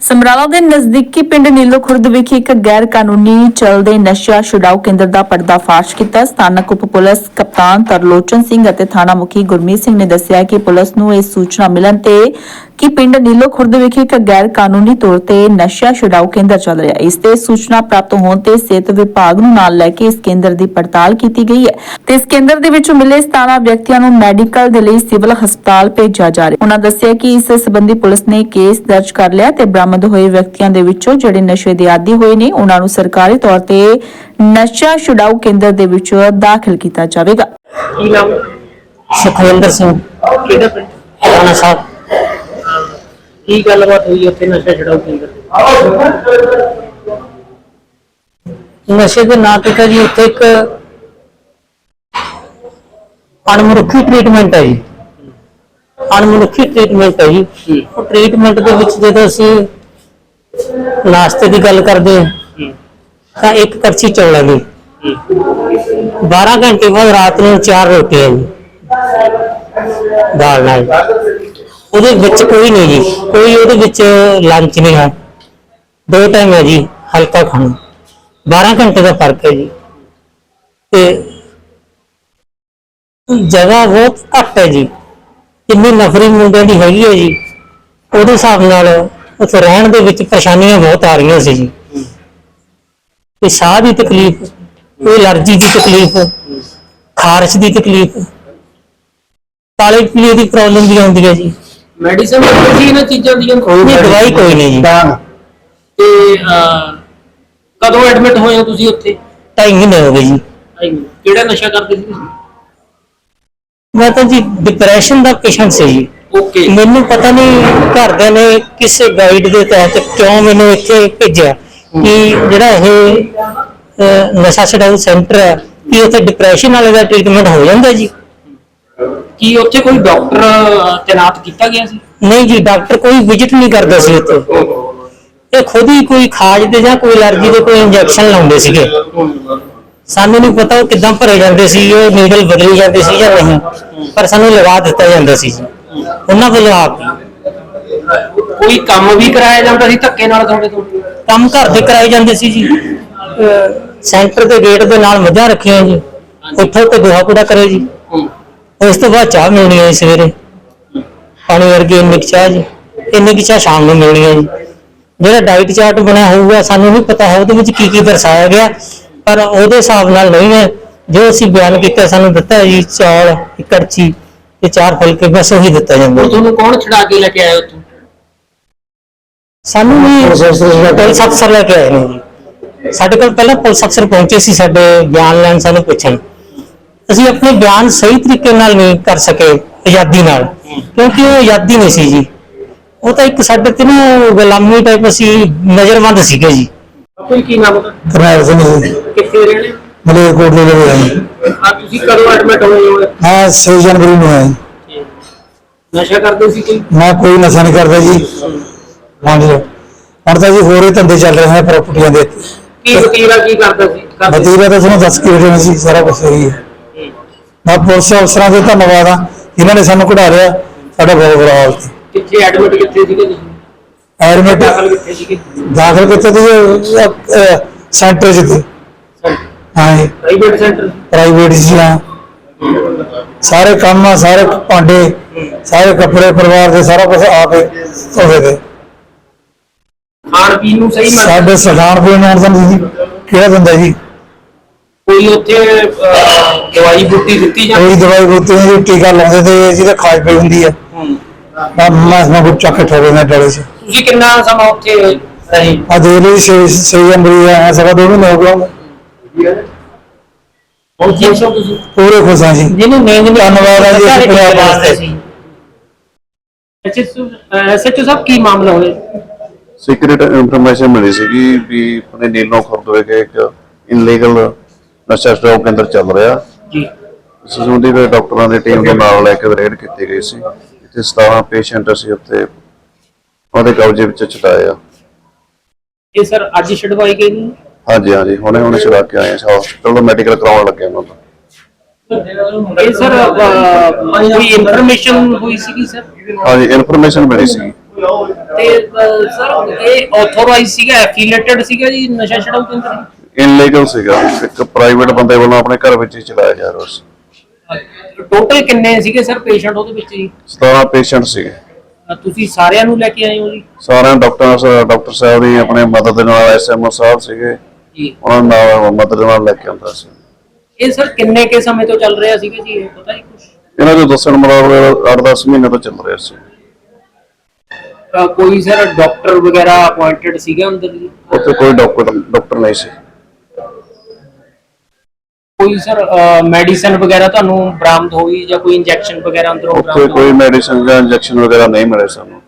ਸਮਰਾਲਾ ਦੇ ਨਜ਼ਦੀਕੀ ਪਿੰਡ ਨੀਲੋ ਖੁਰਦ ਵਿਖੇ ਇੱਕ ਗੈਰ ਕਾਨੂੰਨੀ ਚੱਲਦੇ ਨਸ਼ਾ ਛੁਡਾਓ ਕੇਂਦਰ ਦਾ ਪਰਦਾਫਾਸ਼ ਕੀਤਾ। ਸਥਾਨਕ ਉਪ ਪੁਲਿਸ ਕਪਤਾਨ ਤਰਲੋਚਨ ਸਿੰਘ ਅਤੇ ਥਾਣਾ ਮੁਖੀ ਗੁਰਮੀਤ ਸਿੰਘ ਨੇ ਦੱਸਿਆ ਕਿ ਪੁਲਿਸ ਨੂੰ ਇਹ ਸੂਚਨਾ ਮਿਲਣ ਤੇ ਕਿ ਪਿੰਡ ਨੀਲੋ ਖੁਰਦ ਵਿਖੇ ਇੱਕ ਗੈਰ ਕਾਨੂੰਨੀ ਤੌਰ ਤੇ ਨਸ਼ਾ ਛੁਡਾਊ ਕੇਂਦਰ ਚੱਲ ਰਿਹਾ ਹੈ? ਇਸ ਤੇ ਸੂਚਨਾ ਪ੍ਰਾਪਤ ਹੋਣ ਤੇ ਸਿਹਤ ਵਿਭਾਗ ਨੂੰ ਨਾਲ ਲੈ ਕੇ ਇਸ ਕੇਂਦਰ ਦੀ ਪੜਤਾਲ ਕੀਤੀ ਗਈ ਹੈ। ਤੇ ਇਸ ਕੇਂਦਰ ਦੇ ਵਿੱਚ ਮਿਲੇ 17 ਵਿਅਕਤੀਆਂ ਨੂੰ ਮੈਡੀਕਲ ਦੇ ਲਈ ਸਿਵਲ ਹਸਪਤਾਲ ਭੇਜਿਆ ਜਾ ਰਿਹਾ ਹੈ। ਉਹਨਾਂ ਦੱਸਿਆ ਕਿ ਇਸ ਸੰਬੰਧੀ ਪੁਲਿਸ ਨੇ ਕੇਸ ਦਰਜ ਕਰ ਲਿਆ ਤੇ ਬਰਾਮਦ ਹੋਏ ਵਿਅਕਤੀਆਂ ਦੇ ਵਿੱਚੋਂ ਜਿਹੜੇ ਨਸ਼ੇ ਦੇ ਆਦੀ ਹੋਏ ਨੇ ਉਹਨਾਂ ਨੂੰ ਸਰਕਾਰੀ ਤੌਰ ਤੇ ਨਸ਼ਾ ਛੁਡਾਊ ਕੇਂਦਰ ਦੇ ਵਿੱਚ ਦਾਖਲ ਕੀਤਾ ਜਾਵੇਗਾ। ਕੀ ਨਾਮ? ਸੁਖਵਿੰਦਰ ਸਿੰਘ। ਕਿਹੜਾ ਪਿੰਡ? ਰਾਣਾ ਸਾਹਿਬ। ਕੀ ਗੱਲਬਾਤ ਹੋਈ ਉੱਥੇ ਨਸ਼ਾ ਛਡਾਊ ਕੇਂਦਰ ਨਸ਼ੇ ਦੇ ਨਾਂ ਤੇ ਜੀ ਉੱਥੇ ਇੱਕ ਅਣਮਨੁੱਖੀ ਟ੍ਰੀਟਮੈਂਟ ਹੈ ਜੀ। ਅਣਮਨੁੱਖੀ ਟ੍ਰੀਟਮੈਂਟ ਹੈ ਜੀ। ਉਹ ਟ੍ਰੀਟਮੈਂਟ ਦੇ ਵਿੱਚ ਜਦੋਂ ਅਸੀਂ ਨਾਸ਼ਤੇ ਦੀ ਗੱਲ ਕਰਦੇ ਹਾਂ, ਤਾਂ ਇੱਕ ਕੜਛੀ ਚੌਲਾਂ ਦੀ 12 ਘੰਟੇ ਬਾਅਦ ਰਾਤ ਨੂੰ ਚਾਰ ਰੋਟੀਆਂ ਜੀ। ਦਾਲ ਨਾਲ। ਉਹਦੇ ਵਿੱਚ ਕੋਈ ਨਹੀਂ ਜੀ। ਕੋਈ ਉਹਦੇ ਵਿੱਚ ਲੰਚ ਨਹੀਂ ਹੈ। ਦੋ ਟਾਈਮ ਹੈ ਜੀ, ਹਲਕਾ ਖਾਣਾ। 12 ਘੰਟੇ ਦਾ ਫ਼ਰਕ ਹੈ ਜੀ। ਤੇ ਜਗ੍ਹਾ ਬਹੁਤ ਘੱਟ ਹੈ ਜੀ। ਕਿੰਨੀ ਨਫਰੀ ਮੁੰਡਿਆਂ ਦੀ ਹੈਗੀ ਹੈ ਜੀ। ਉਹਦੇ ਹਿਸਾਬ ਨਾਲ ਉੱਥੇ ਰਹਿਣ ਦੇ ਵਿੱਚ ਪਰੇਸ਼ਾਨੀਆਂ ਬਹੁਤ ਆ ਰਹੀਆਂ ਸੀ ਜੀ। ਤੇ ਸਾਹ ਦੀ ਤਕਲੀਫ, ਕੋਈ ਅਲਰਜੀ ਦੀ ਤਕਲੀਫ, ਖਾਰਸ਼ ਦੀ ਤਕਲੀਫ, ਕਾਲੇ ਪੀਲੇ ਦੀ ਪ੍ਰੋਬਲਮ ਵੀ ਆਉਂਦੀ ਹੈ ਜੀ। ਮੈਡੀਸਨ ਮਿਲਦੀ ਸੀ ਇਹਨਾਂ ਚੀਜ਼ਾਂ ਦੀਆਂ? ਨਹੀਂ ਦਵਾਈ ਕੋਈ ਨਹੀਂ ਜੀ। ਤੇ ਅਹ, ਕਦੋਂ ਐਡਮਿਟ ਹੋਏ ਹੋ ਤੁਸੀਂ ਉੱਥੇ? ਢਾਈ ਮਹੀਨੇ ਹੋ ਗਏ ਜੀ। ਕਿਹੜਾ ਨਸ਼ਾ ਕਰਦੇ ਸੀ ਤੁਸੀਂ? ਮੈਂ ਤਾਂ ਜੀ ਡਿਪਰੈਸ਼ਨ ਦਾ ਪੇਸ਼ੈਂਟ ਸੀ ਜੀ। ਓਕੇ ਮੈਨੂੰ ਪਤਾ ਨਹੀਂ ਘਰਦਿਆਂ ਨੇ ਕਿਸੇ ਗਾਈਡ ਦੇ ਤਹਿਤ ਕਿਉਂ ਮੈਨੂੰ ਇੱਥੇ ਭੇਜਿਆ ਕਿ ਜਿਹੜਾ ਇਹ ਅਹ, ਨਸ਼ਾ ਛਡਾਊ ਸੈਂਟਰ ਹੈ ਕਿ ਉੱਥੇ ਡਿਪਰੈਸ਼ਨ ਵਾਲੇ ਦਾ ਟ੍ਰੀਟਮੈਂਟ ਹੋ ਜਾਂਦਾ ਜੀ। ਕੀ ਉੱਥੇ ਕੋਈ ਡਾਕਟਰ ਤੈਨਾਤ ਕੀਤਾ ਗਿਆ ਸੀ? ਨਹੀਂ ਜੀ ਡਾਕਟਰ ਕੋਈ ਵਿਜ਼ਿਟ ਨਹੀਂ ਕਰਦਾ ਸੀ ਉੱਥੇ। ਇਹ ਖੁਦ ਹੀ ਕੋਈ ਖਾਜ ਦੇ ਜਾਂ ਕੋਈ ਅਲਰਜੀ ਦੇ ਕੋਈ ਇੰਜੈਕਸ਼ਨ ਲਾਉਂਦੇ ਸੀਗੇ। ਸਾਨੂੰ ਨਹੀਂ ਪਤਾ ਉਹ ਕਿੱਦਾਂ ਭਰੇ ਜਾਂਦੇ ਸੀ ਉਹ ਨੀਡਲ ਬਦਲੀ ਜਾਂਦੇ ਸੀ ਜਾਂ ਨਹੀਂ। ਪਰ ਸਾਨੂੰ ਲਗਾ ਦਿੱਤਾ ਜਾਂਦਾ ਸੀ ਜੀ। ਉਹਨਾਂ ਵੱਲੋਂ ਆਪ। ਕੋਈ ਕੰਮ ਵੀ ਕਰਾਇਆ ਜਾਂਦਾ ਸੀ ਧੱਕੇ ਨਾਲ ਤੁਹਾਡੇ ਤੋਂ? ਕੰਮ ਘਰ ਦੇ ਕਰਾਏ ਜਾਂਦੇ ਸੀ ਜੀ। ਸੈਂਟਰ ਦੇ ਗੇਟ ਦੇ ਨਾਲ ਮੱਝਾਂ ਰੱਖੀਆਂ ਜੀ। ਉੱਥੋਂ ਤੇ ਗੋਹਾ ਕੂੜਾ ਕਰੇ ਜੀ। ਉਸ ਤੋਂ ਬਾਅਦ ਚਾਹ ਮਿਲਣੀ ਹੈ ਜੀ ਸਵੇਰੇ। ਪਾਣੀ ਵਰਗੀ ਇੰਨੀ ਕੁ ਚਾਹ ਜੀ ਇੰਨੀ ਕੁ ਚਾਹ ਸ਼ਾਮ ਨੂੰ ਮਿਲਣੀ ਹੈ ਜੀ। ਜਿਹੜਾ ਡਾਈਟ ਚਾਰਟ ਬਣਿਆ ਹੋਊਗਾ ਸਾਨੂੰ ਨਹੀਂ ਪਤਾ ਹੈ ਉਹਦੇ ਵਿੱਚ ਕੀ ਕੀ ਦਰਸਾਇਆ ਗਿਆ ਪਰ ਉਹਦੇ ਹਿਸਾਬ ਨਾਲ ਨਹੀਂ ਹੈ। ਜੋ ਅਸੀਂ ਬਿਆਨ ਕੀਤਾ ਸਾਨੂੰ ਦਿੱਤਾ ਜੀ ਚੌਲ ਇੱਕ ਕੜਛੀ ਤੇ ਚਾਰ ਫੁਲਕੇ ਬਸ ਉਹੀ ਦਿੱਤਾ ਜਾਂਦਾ ਜੀ। ਤੁਹਾਨੂੰ ਕੌਣ ਛਡਾ ਕੇ ਲੈ ਕੇ ਆਇਆ ਉੱਥੋਂ? ਸਾਨੂੰ ਵੀ ਪੁਲਿਸ ਅਫਸਰ ਲੈ ਕੇ ਆਏ ਨੇ ਜੀ। ਸਾਡੇ ਕੋਲ ਪਹਿਲਾਂ ਪੁਲਿਸ ਅਫਸਰ ਪਹੁੰਚੇ ਸੀ ਸਾਡੇ ਬਿਆਨ ਲੈਣ ਸਾਨੂੰ ਪੁੱਛਣ। ਅਸੀਂ ਆਪਣੇ ਬਿਆਨ ਸਹੀ ਤਰੀਕੇ ਨਾਲ ਨਹੀਂ ਕਰ ਸਕੇ ਆਜ਼ਾਦੀ ਨਾਲ ਕਿਉਂਕਿ ਉਹ ਆਜ਼ਾਦੀ ਨਹੀਂ ਸੀ ਜੀ। ਉਹ ਤਾਂ ਇੱਕ ਸਾਡੇ ਤੇ ਨਾ ਗੁਲਾਮੀ ਟਾਈਪ ਅਸੀਂ ਨਜ਼ਰਬੰਦ ਸੀਗੇ ਜੀ। ਕੋਈ ਕੀ ਨਾਮ ਉਹਦਾ ਕਰਨਾਲ ਸਿੰਘ ਜੀ। ਕਿੱਥੇ ਰਹਿਣੇ ਮਲੇਰਕੋਟ ਦੇ ਆਏ ਆ ਤੁਸੀਂ ਕਦੋਂ ਐਡਮਿਟ ਹੋਏ ਹੋ? ਹਾਂ 6 ਜਨਵਰੀ ਨੂੰ ਆਏ ਨਸ਼ਾ ਕਰਦੇ ਸੀ ਕੋਈ? ਮੈਂ ਕੋਈ ਨਸ਼ਾ ਨਹੀਂ ਕਰਦਾ ਜੀ। ਹਾਂਜੀ ਹੁਣ ਤਾਂ ਜੀ ਹੋਰ ਹੀ ਧੰਦੇ ਚੱਲ ਰਹੇ ਨੇ ਪ੍ਰਾਪਰਟੀਆਂ ਦੇ। ਕੀ ਵਕੀਲਾ ਕੀ ਕਰਦਾ ਸੀ? ਕਰਦੇ ਸੀ? ਵਤੀਰਾ ਤਾਂ ਤੁਹਾਨੂੰ ਦੱਸ ਕੇ ਹਟੇ ਸੀ ਸਾਰਾ ਕੁਝ ਸਹੀ ਹੈ। ਮੈਂ ਪੁਲਿਸ ਅਫਸਰਾਂ ਦੇ ਧੰਨਵਾਦ ਆ। ਇਹਨਾਂ ਨੇ ਸਾਨੂੰ ਕਢਾ ਲਿਆ ਸਾਡਾ ਬਹੁਤ ਬੁਰਾ ਹਾਲ ਸੀ। ਕਿੱਥੇ ਐਡਮਿਟ ਕਿੱਥੇ ਸੀਗੇ ਤੁਸੀਂ? ਐਡਮਿਟ ਦਾਖਲ ਕਿੱਥੇ ਸੀਗੇ? ਦਾਖਲ ਕਿੱਥੇ ਸੀ ਸੈਂਟਰ ਸੀ। ਹਾਂ ਜੀ ਪ੍ਰਾਈਵੇਟ ਸੈਂਟਰ? ਪ੍ਰਾਈਵੇਟ ਸੀ ਹਾਂ। ਸਾਰੇ ਕੰਮ ਆ ਸਾਰੇ ਭਾਂਡੇ ਸਾਰੇ ਕੱਪੜੇ ਪਰਿਵਾਰ ਦੇ ਸਾਰਾ ਕੁਝ ਆਪੇ ਧੋਦੇ ਤੇ। ਖਾਣ ਪੀਣ ਨੂੰ ਸਹੀ ਸਾਡੇ ਸਥਾਨ ਕੋਈ ਨਹੀਂ ਆਉਂਦਾ ਜੀ। ਕਿਹੜਾ ਦਿੰਦਾ ਜੀ? ਕੋਈ ਉੱਥੇ ਅਹ, ਦਵਾਈ ਬੂਟੀ ਦਿੱਤੀ ਜਾਂ ਕੋਈ ਦਵਾਈ ਬੂਟੀ ਨਹੀਂ ਜੀ ਟੀਕਾ ਲਾਉਂਦੇ ਤੇ ਜਿਹਦੇ ਖਾਜ ਪਈ ਹੁੰਦੀ ਹੈ। ਮੈਂ ਮੈਂ ਮੈਂ ਕੁਝ ਚੱਕ ਠੋਕੇ ਮੈਂ ਡਰੇ ਸੀ ਤੁਸੀਂ ਕਿੰਨਾ ਸਮਾਂ ਉੱਥੇ ਰਹੇ? ਆ ਦੇ ਲਈ ਸੇ ਸੇ ਜਨਵਰੀ ਆ ਸਵਾ ਦੋ ਮਹੀਨੇ ਹੋ ਗਏ ਹੁਣ ਖੁਸ਼ ਹੋ ਤੁਸੀਂ? ਪੂਰੇ ਖੁਸ਼ ਹਾਂ ਜੀ। ਜਿਹਨੂੰ ਨੀਂਦ ਨਹੀਂ ਧੰਨਵਾਦ ਹੈ ਜੀ ਸਾਰੇ ਪੰਜਾਬ ਵਾਸਤੇ। ਸੀ। ਐਸਐਚਓ ਸਾਹਿਬ ਕੀ ਮਾਮਲਾ ਹੋਇਆ? ਸੀਕ੍ਰੀਟ ਇਨਫੋਰਮੇਸ਼ਨ ਮਿਲੀ ਸੀਗੀ ਵੀ ਆਪਣੇ ਨੀਲੋਂ ਖੁਰਦ ਵਿਖੇ ਇੱਕ ਇਨਲੀਗਲ ਨਸ਼ਾ ਛਡਾਊ ਕੇਂਦਰ ਚੱਲ ਰਿਹਾ। ਜੀ। ਸੰਬੰਧੀ ਫਿਰ ਡਾਕਟਰਾਂ ਦੀ ਟੀਮ ਦੇ ਨਾਲ ਲੈ ਕੇ ਰੇਡ ਕੀਤੀ ਗਈ ਸੀ। ਇੱਥੇ 17 ਪੇਸ਼ੈਂਟ ਅਸੀਂ ਉੱਥੇ ਉਹਦੇ ਕਬਜ਼ੇ ਵਿੱਚ ਛਡਾਏ ਆ। ਇਹ ਸਰ ਅੱਜ ਛਡਵਾਈ ਗਈ ਨੇ ਹਾਂਜੀ ਹਾਂਜੀ। ਹੁਣੇ ਹੁਣੇ ਛੁਡਾ ਕੇ ਆਏ ਆ। ਹਸਪੀਟਲ ਤੋਂ ਮੈਡੀਕਲ ਕਰਾਉਣ ਲੱਗੇ ਉਹਨਾਂ ਦਾ ਇਹ ਸਰ ਕੋਈ ਇਨਫੋਰਮੇਸ਼ਨ ਹੋਈ ਸੀਗੀ ਸਰ? ਹਾਂਜੀ ਇਨਫੋਰਮੇਸ਼ਨ ਮਿਲੀ ਸੀ ਤੇ ਸਰ ਇਹ ਆਥੋਰਾਈਜ਼ ਸੀਗਾ ਐਫੀਲੀਏਟਡ ਸੀਗਾ ਜੀ ਨਸ਼ਾ ਛਡਾਊ ਕੇਂਦਰ? ਇਨਲੀਗਲ ਸੀਗਾ? ਇੱਕ ਪ੍ਰਾਈਵੇਟ ਬੰਦੇ ਵੱਲੋਂ ਆਪਣੇ ਘਰ ਵਿੱਚ ਹੀ ਚਲਾਇਆ ਜਾ ਰਿਹਾ ਸੀ ਟੋਟਲ ਕਿੰਨੇ ਸੀਗੇ ਸਰ ਪੇਸ਼ੈਂਟ ਉਹਦੇ ਵਿੱਚ ਜੀ? 17 ਪੇਸ਼ੈਂਟ ਸੀਗੇ। ਤੁਸੀਂ ਸਾਰਿਆਂ ਨੂੰ ਲੈ ਕੇ ਆਏ ਹੋ ਜੀ? ਸਾਰਿਆਂ ਡਾਕਟਰ ਡਾਕਟਰ ਸਾਹਿਬ ਦੀ ਆਪਣੇ ਮਦਦ ਦੇ ਨਾਲ ਐਸਐਮਓ ਸਾਹਿਬ ਸੀਗੇ। ਜੀ। ਉਹਨਾਂ ਨਾਲ ਮਦਦ ਨਾਲ ਲੈ ਕੇ ਆਉਂਦਾ ਸੀ। ਇਹ ਸਰ ਕਿੰਨੇ ਕੇ ਸਮੇਂ ਤੋਂ ਚੱਲ ਰਿਹਾ ਸੀਗਾ ਜੀ? ਇਹ ਪਤਾ ਜੀ ਕੁਝ ਇਹਨਾਂ ਦੇ ਦੱਸਣ ਮੁਤਾਬਕ 8-10 ਮਹੀਨੇ ਤੋਂ ਚੱਲ ਰਿਹਾ ਸੀ। ਕੋਈ ਸਰ ਡਾਕਟਰ ਵਗੈਰਾ ਅਪਾਇੰਟਡ ਸੀਗਾ ਅੰਦਰ ਜੀ? ਉੱਥੇ ਕੋਈ ਡਾਕਟਰ ਡਾਕਟਰ ਨਹੀਂ ਸੀ। ਕੋਈ ਸਰ ਮੈਡੀਸਨ ਵਗੈਰਾ ਤੁਹਾਨੂੰ ਬਰਾਮਦ ਹੋਈ ਜਾਂ ਕੋਈ ਇੰਜੈਕਸ਼ਨ ਵਗੈਰਾ ਅੰਦਰੋਂ ਉੱਥੇ ਬਰਾਮਦ ਕੋਈ ਮੈਡੀਸਿਨ ਜਾਂ ਇੰਜੈਕਸ਼ਨ ਵਗੈਰਾ ਨਹੀਂ ਮਿਲੇ ਸਾਨੂੰ।